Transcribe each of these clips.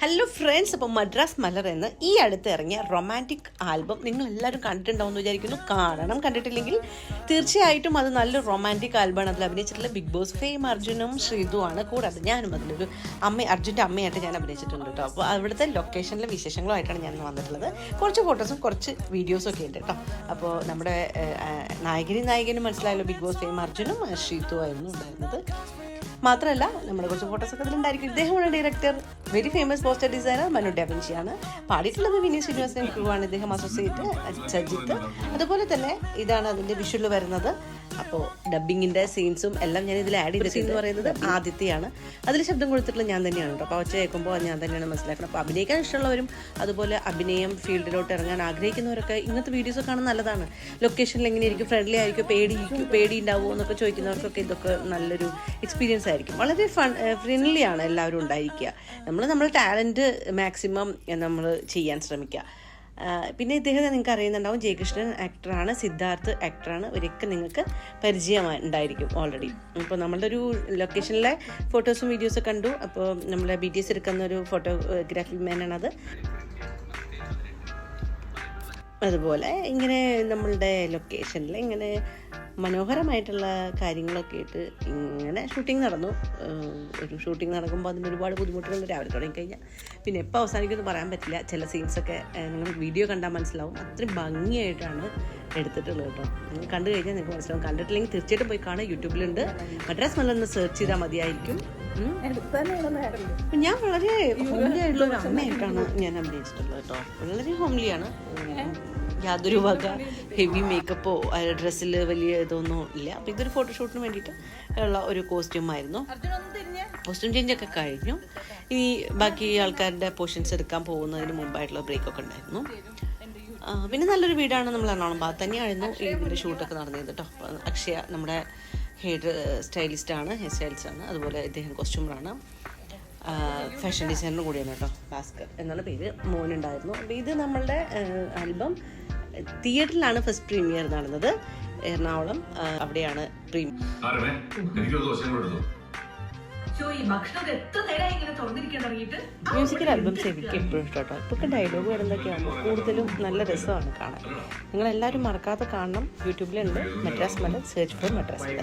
Hello friends അപ്പോൾ മദ്രാസ് മലർ എന്ന് ഈ അടുത്ത് ഇറങ്ങിയ റൊമാന്റിക് ആൽബം നിങ്ങൾ എല്ലാവരും കണ്ടിട്ടുണ്ടാവുമെന്ന് വിചാരിക്കുന്നു. കാണണം കണ്ടിട്ടില്ലെങ്കിൽ തീർച്ചയായിട്ടും അത് നല്ലൊരു റൊമാന്റിക് ആൽബമാണ് അതിൽ അഭിനയിച്ചിട്ടുള്ള ബിഗ് ബോസ് ഫെയിം അർജുനും ശ്രീതുവാണ് കൂടാതെ ഞാനും അതിലൊരു അമ്മ അർജുന്റെ അമ്മയായിട്ട് ഞാൻ അഭിനയിച്ചിട്ടുണ്ട് കേട്ടോ അപ്പോൾ അവിടുത്തെ ലൊക്കേഷനിലെ വിശേഷങ്ങളുമായിട്ടാണ് ഞാൻ വന്നിട്ടുള്ളത്. കുറച്ച് ഫോട്ടോസും കുറച്ച് വീഡിയോസും ഒക്കെ ഉണ്ട് കേട്ടോ അപ്പോൾ നമ്മുടെ നായകനും നായകനും മനസ്സിലായല്ലോ ബിഗ് ബോസ് ഫെയിം അർജുനും ശ്രീതു ആയിരുന്നു ഉണ്ടായിരുന്നത്. മാത്രമല്ല നമ്മുടെ കുറച്ച് ഫോട്ടോസ് ഒക്കെ ഉണ്ടായിരിക്കും. ഇദ്ദേഹമാണ് director very famous poster designer Manu ഡാവിൻഷിയാണ് പാടിയിട്ടുള്ളത് വിനീത് ശ്രീനിവാസൻ ക്രൂ ആണ് ഇദ്ദേഹം അസോസിയേറ്റ് സജിത്ത് അതുപോലെ തന്നെ ഇതാണ് അതിന്റെ വിഷ്വൽ വരുന്നത്. അപ്പോൾ ഡബിങ്ങിന്റെ സീൻസും എല്ലാം ഞാൻ ഇതിൽ ആഡ് ചെയ്ത സീൻ എന്ന് പറയുന്നത് ആദിത്യയാണ് അതിൽ ശബ്ദം കൊടുത്തിട്ടുള്ള ഞാൻ തന്നെയാണ് കേട്ടോ. അപ്പോൾ ഒച്ച കേൾക്കുമ്പോൾ ഞാൻ തന്നെയാണ് മനസ്സിലാക്കണം അപ്പോൾ അഭിനയിക്കാൻ ഇഷ്ടമുള്ളവരും അതുപോലെ അഭിനയം ഫീൽഡിലോട്ട് ഇറങ്ങാൻ ആഗ്രഹിക്കുന്നവരൊക്കെ ഇങ്ങനത്തെ വീഡിയോസ് കാണാൻ നല്ലതാണ്. ലൊക്കേഷനിൽ എങ്ങനെയായിരിക്കും ഫ്രണ്ട്ലി ആയിരിക്കും പേടി പേടി ഉണ്ടാവുമോ എന്നൊക്കെ ചോദിക്കുന്നവർക്കൊക്കെ ഇതൊക്കെ നല്ലൊരു എക്സ്പീരിയൻസ് ആയിരിക്കും. വളരെ ഫൺ ഫ്രണ്ട്ലി ആണ് എല്ലാവരും ഉണ്ടായിരിക്കുക. നമ്മൾ നമ്മുടെ ടാലന്റ് മാക്സിമം നമ്മൾ ചെയ്യാൻ ശ്രമിക്കുക. പിന്നെ ഇദ്ദേഹത്തെ നിങ്ങൾക്ക് അറിയുന്നുണ്ടാവും. ജയകൃഷ്ണൻ ആക്ടറാണ് സിദ്ധാർത്ഥ് ആക്ടറാണ് ഇവരൊക്കെ നിങ്ങൾക്ക് പരിചയമായി ഉണ്ടായിരിക്കും ഓൾറെഡി അപ്പോൾ നമ്മളുടെ ഒരു ലൊക്കേഷനിലെ ഫോട്ടോസും വീഡിയോസും കണ്ടു. അപ്പോൾ നമ്മളെ ബി ടി എസ് എടുക്കുന്ന ഒരു ഫോട്ടോഗ്രാഫി മാനാണത് അതുപോലെ ഇങ്ങനെ നമ്മളുടെ ലൊക്കേഷനിൽ ഇങ്ങനെ മനോഹരമായിട്ടുള്ള കാര്യങ്ങളൊക്കെ ഇട്ട് ഇങ്ങനെ ഷൂട്ടിംഗ് നടന്നു. ഒരു ഷൂട്ടിംഗ് നടക്കുമ്പോൾ അതിന് ഒരുപാട് ബുദ്ധിമുട്ടുകൾ രാവിലെ തുടങ്ങിക്കഴിഞ്ഞാൽ പിന്നെ എപ്പോൾ അവസാനിക്കുമെന്ന് പറയാൻ പറ്റില്ല. ചില സീൻസൊക്കെ നിങ്ങൾ വീഡിയോ കണ്ടാൽ മനസ്സിലാവും. അത്രയും ഭംഗിയായിട്ടാണ് എടുത്തിട്ടുള്ളത് കേട്ടോ. നിങ്ങൾ കണ്ടു കഴിഞ്ഞാൽ നിങ്ങൾക്ക് മനസ്സിലാവും. കണ്ടിട്ടില്ലെങ്കിൽ തീർച്ചയായിട്ടും പോയി കാണാം യൂട്യൂബിലുണ്ട്. മദ്രാസ് മല്ലെന്ന് സെർച്ച് ചെയ്താൽ മതിയായിരിക്കും. ഞാൻ വളരെ ഹോംലി ആയിട്ടുള്ള ഒരു അമ്മയായിട്ടാണ് ഞാൻ അഭിനയിച്ചിട്ടുള്ളത് കേട്ടോ. വളരെ ഹോംലിയാണ് ആണ്. യാതൊരു വക ഹെവി മേക്കപ്പോ ഡ്രസ്സിൽ വലിയ ഇതൊന്നും ഇല്ല. അപ്പം ഇതൊരു ഫോട്ടോഷൂട്ടിന് വേണ്ടിയിട്ട് ഉള്ള ഒരു കോസ്റ്റ്യൂം ആയിരുന്നു. കോസ്റ്റ്യൂം ചേഞ്ച് ഒക്കെ കഴിഞ്ഞു. ഇനി ബാക്കി ആൾക്കാരുടെ പോർഷൻസ് എടുക്കാൻ പോകുന്നതിന് മുമ്പായിട്ടുള്ള ബ്രേക്കൊക്കെ ഉണ്ടായിരുന്നു. പിന്നെ നല്ലൊരു വീടാണ് നമ്മൾ എറണാകുളം ഭാഗത്ത് തന്നെയായിരുന്നു ഈ ഇതിന്റെ ഷൂട്ടൊക്കെ നടന്നത് കേട്ടോ. അക്ഷയ നമ്മുടെ ഹെയർ സ്റ്റൈലിസ്റ്റ് ആണ് ഹെയർ സ്റ്റൈലിസ്റ്റാണ്. അതുപോലെ ഇദ്ദേഹം കോസ്റ്റ്യൂമറാണ്. ഫാഷൻ ഡിസൈനർ കൂടിയാണ് കേട്ടോ ഭാസ്കർ എന്നാണ് പേര് മോനുണ്ടായിരുന്നു. അപ്പോൾ ഇത് നമ്മളുടെ ആൽബം തിയേറ്ററിലാണ് ഫസ്റ്റ് പ്രീമിയർ നടന്നത്. എറണാകുളം അവിടെയാണ് പ്രീമിയർ മ്യൂസിക്കൽ ആൽബംസ് എനിക്ക് എപ്പോഴും ഇഷ്ടം കേട്ടോ. ഇപ്പൊക്കെ ഡയലോഗ് വരുന്നതൊക്കെയാണ് കൂടുതലും നല്ല രസമാണ് കാണാൻ. നിങ്ങൾ എല്ലാവരും മറക്കാതെ കാണണം. യൂട്യൂബിലുണ്ട് മദ്രാസ് മല സെർച്ച് ഫോർ മദ്രാസ് മല.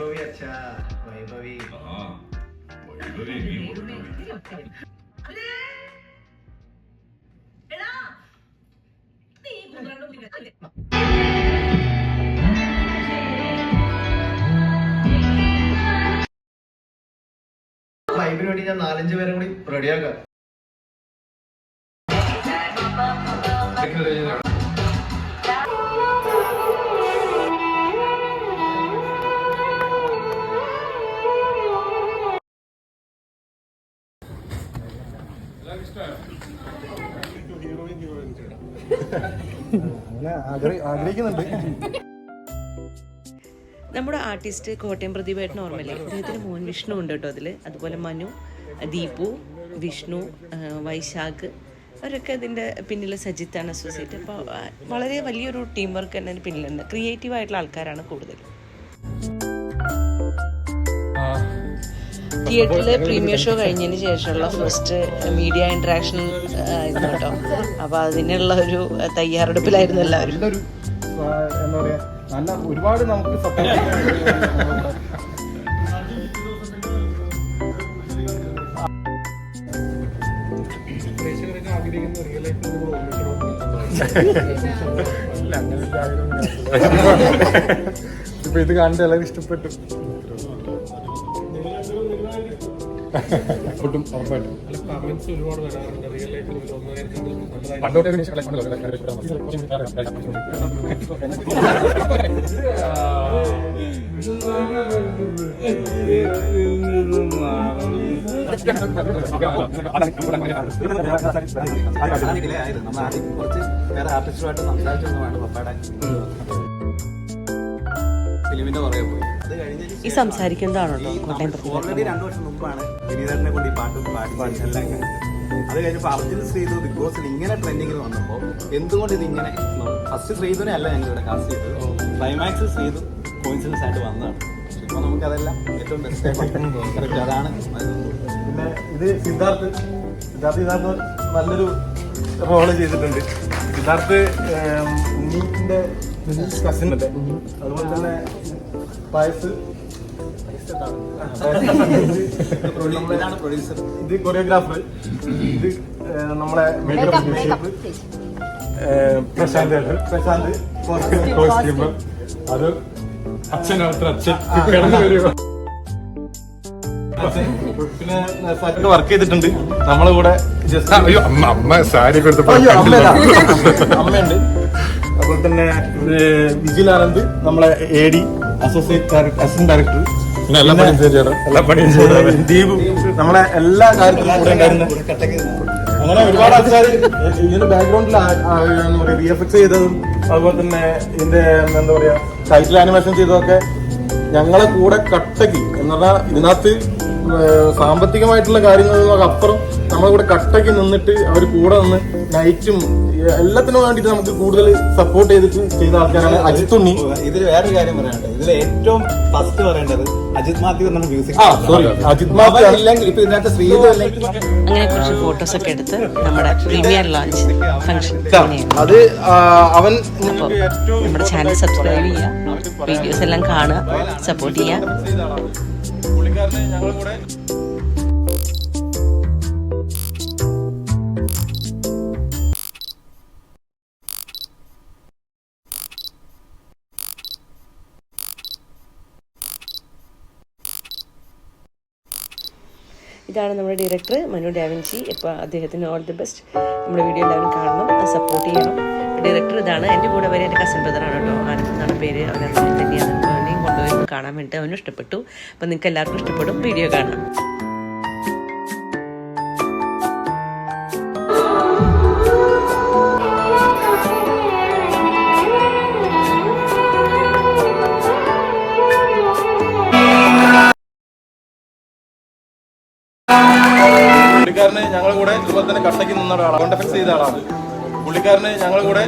വേണ്ടി ഞാൻ നാലഞ്ച് പേരും കൂടി റെഡിയാക്കാം. അങ്ങനെ ആഗ്രഹിക്കുന്നുണ്ട്. നമ്മുടെ ആർട്ടിസ്റ്റ് കോട്ടയം പ്രതിഭയായിട്ട് ഓർമ്മയില്ലേ? അദ്ദേഹത്തിന് മോൻ വിഷ്ണു ഉണ്ട് കേട്ടോ അതിൽ അതുപോലെ മനു ദീപു വിഷ്ണു വൈശാഖ്. അവരൊക്കെ അതിന്റെ പിന്നിൽ സജിത്താണ് അസോസിയേറ്റ് അപ്പോൾ വളരെ വലിയൊരു ടീം വർക്ക് തന്നെ പിന്നിലുണ്ട്. ക്രിയേറ്റീവ് ആയിട്ടുള്ള ആൾക്കാരാണ് കൂടുതൽ. തിയേറ്ററിൽ പ്രീമിയർ ഷോ കഴിഞ്ഞതിന് ശേഷമുള്ള ഫസ്റ്റ് മീഡിയ ഇൻട്രാക്ഷൻ ആയിരുന്നു കേട്ടോ. അപ്പോൾ അതിനുള്ള ഒരു തയ്യാറെടുപ്പിലായിരുന്നു എല്ലാവരും. എന്താ നല്ല ഒരുപാട് നമുക്ക് സപ്പോർട്ട് ഇപ്പൊ ഇത് കണ്ട് എല്ലാവരും ഇഷ്ടപ്പെട്ടു. ഒട്ടും ഉറപ്പായിട്ടും പണ്ടോട്ടേ കുറച്ച് വേറെ ആർട്ടിസ്റ്റുമായിട്ട് സംസാരിച്ചൊന്നുമാണ് പപ്പയുടെ ഫിലിമിന്റെ പുറകെ പോയി. ഈ സംസാരിക്കുന്നതാണല്ലോ കോട്ടയം ഓൾറെഡി രണ്ടു വർഷം മുമ്പാണ് വിനീതനെ കൊണ്ട് ഈ പാട്ടും പാടി. അത് കഴിഞ്ഞപ്പോൾ അർജുൻ ശ്രീധു ബിഗ് ബോസിൽ ഇങ്ങനെ ട്രെൻഡിങ്ങിൽ വന്നപ്പോൾ എന്തുകൊണ്ട് ഇത് ഇങ്ങനെ ഫസ്റ്റ് ശ്രീധുനെ അല്ല ഞങ്ങൾ ഇവിടെ കാസ്റ്റ് ചെയ്തത്. ക്ലൈമാക്സ് ശ്രീധു കോയിൻസിഡൻസ് ആയിട്ട് വന്നതാണ്. ഇപ്പോൾ നമുക്കതെല്ലാം ഏറ്റവും ബെസ്റ്റ് കറക്റ്റ് അതാണ് പിന്നെ ഇത് സിദ്ധാർത്ഥ്. സിദ്ധാർത്ഥ് സിദ്ധാർത്ഥ് നല്ലൊരു റോൾ ചെയ്തിട്ടുണ്ട്. സിദ്ധാർത്ഥ് ഉണ്ണീന്റെ കസിൻ അല്ലേ? അതുപോലെ തന്നെ പായസ്. ഇത് കൊറിയോഗ്രാഫർ ഇത് ഏഹ്, നമ്മളെ മേക്കപ്പ് പ്രശാന്ത് പ്രശാന്ത് കോസ്റ്റ്യൂമർ അത് അച്ഛനത്ര അച്ഛൻ. കിടന്നു വരുമോ പിന്നെ വർക്ക് ചെയ്തിട്ടുണ്ട്. നമ്മളെ കൂടെ ജസ്റ്റ് അയ്യോ അമ്മ അമ്മ സാരി കൊടുത്തപ്പോ അമ്മയുണ്ട്. അതുപോലെ തന്നെ വിജിലാനന്ദ് വിജിൽ ആനന്ദ് നമ്മളെ A D associate assistant director Deepu നമ്മളെ എല്ലാ കാര്യത്തിലും കൂടെ ഉണ്ടായിരുന്നു. അങ്ങനെ ഒരുപാട് ആൾക്കാർ ഇതിന്റെ ബാക്ക്ഗ്രൗണ്ടിൽ വി എഫ് എക്സ് ചെയ്തതും അതുപോലെ തന്നെ ഇതിന്റെ എന്താ പറയാ ടൈറ്റിൽ ആനിമേഷൻ ചെയ്തതൊക്കെ ഞങ്ങളെ കൂടെ കട്ടക്ക്. എന്ന് പറഞ്ഞാൽ ഇതിനകത്ത് സാമ്പത്തികമായിട്ടുള്ള കാര്യങ്ങൾക്ക് അപ്പുറം നമ്മളെ കൂടെ കട്ടക്ക് നിന്നിട്ട് അവർ കൂടെ നിന്ന് നൈറ്റും എല്ലാത്തിനും വേണ്ടിയിട്ട് നമുക്ക് കൂടുതൽ സപ്പോർട്ട് ചെയ്തിട്ട് ചെയ്ത ആൾക്കാരാണ് അജിത് ഉണ്ണി. ഇതിൽ വേറൊരു കാര്യം പറയാനുണ്ട് ഇതിൽ ഏറ്റവും ഫസ്റ്റ് പറയേണ്ടത് അജിത് മാത്യു എന്നാണ് മ്യൂസിക് ആ സോറി അജിത് മാത്യു അല്ലെങ്കിൽ ഇല്ലെങ്കിൽ ഇപ്പൊ ഇതിനകത്ത് ശ്രീതു അല്ലെങ്കിൽ അങ്ങനെ കുറച്ച് ഫോട്ടോസ് ഒക്കെ എടുത്ത് നമ്മുടെ പ്രീമിയർ ലോഞ്ച് ഫംഗ്ഷൻ അത് അവൻ നമ്മുടെ ചാനൽ സബ്സ്ക്രൈബ് ചെയ്യുക വീഡിയോസ് എല്ലാം കാണുക സപ്പോർട്ട് ചെയ്യുക. ഇതാണ് നമ്മുടെ ഡയറക്ടർ മനു ഡാവിൻസി ഇപ്പോൾ അദ്ദേഹത്തിന് ഓൾ ദി ബെസ്റ്റ് നമ്മുടെ വീഡിയോ എല്ലാവരും കാണണം സപ്പോർട്ട് ചെയ്യണം. ഡയറക്ടർ ഇതാണ്. എന്റെ കൂടെ വരെ എന്റെ കസിൻ ബ്രദറാണ് കേട്ടോ. ആനന്ദ് എന്നാണ് പേര്? അവനെ തന്നെയാണ് കൊണ്ടുപോയി കാണാൻ വേണ്ടി അവനും ഇഷ്ടപ്പെട്ടു. അപ്പോൾ നിങ്ങൾക്ക് എല്ലാവർക്കും ഇഷ്ടപ്പെടും. വീഡിയോ കാണാം. പുള്ളിക്കാരന് ഞങ്ങളുടെ കൂടെ ഇതുപോലെ തന്നെ കട്ടയ്ക്ക് നിന്ന ഒരാളാണ്. കോണ്ടഫെക്സ് ചെയ്ത ആളാണ്. പുള്ളിക്കാരന് ഞങ്ങളുടെ കൂടെ